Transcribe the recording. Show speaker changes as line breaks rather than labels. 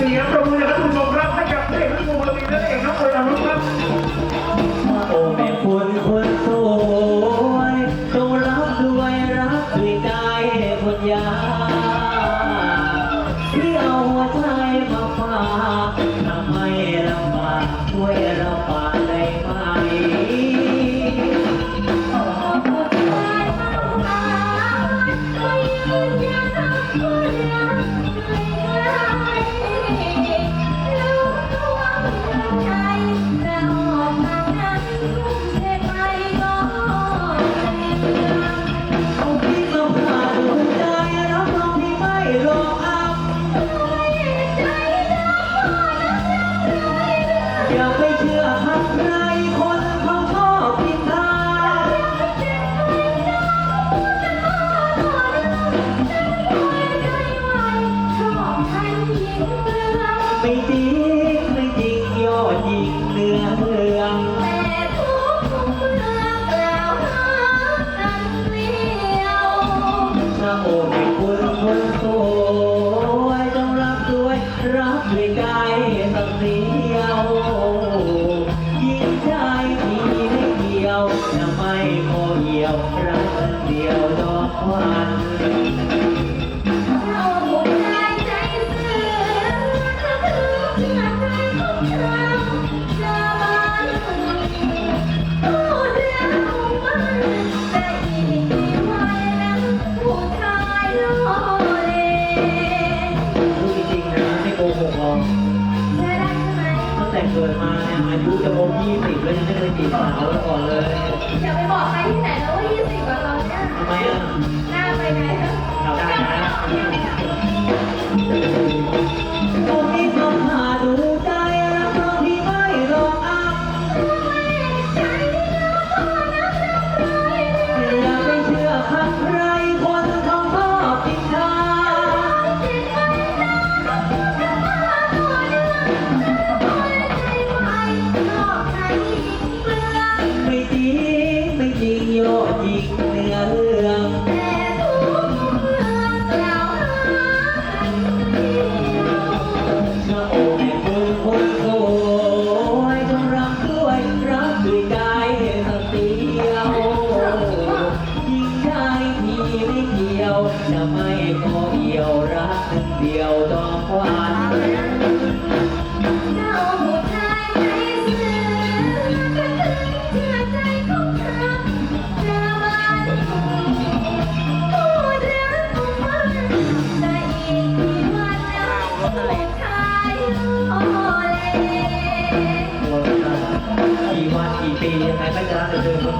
สียงประมือนะครับคุณผู้ชมครับให้กับพระเอกลูกโมลีนั่นเองน้องโอยอารุณครับ
โอ้แม่คุณคนสวยจงรับด้วยรักด้วยใจคนยาที่เอาหัวใจมาฝากทำให้ลำบากช่วยเรา รักด้วยกายสักเดียวยิ่งใจทีไม่เดียวจะไม่พอเหี่ยวรักเดียวดอกควัน แต่เกิดมาเนี่ยอายุจะครบยี่สิบแล้วยังไม่เคยจีบสาวแล้วก่อนเลย
อย่าไปบอกใครที่ไหนนะว่ายี่สิบกว่า
เดียวดอกหวานกี่วันกี่ปียังไงไม่จะรักแต่เธอคนเดียว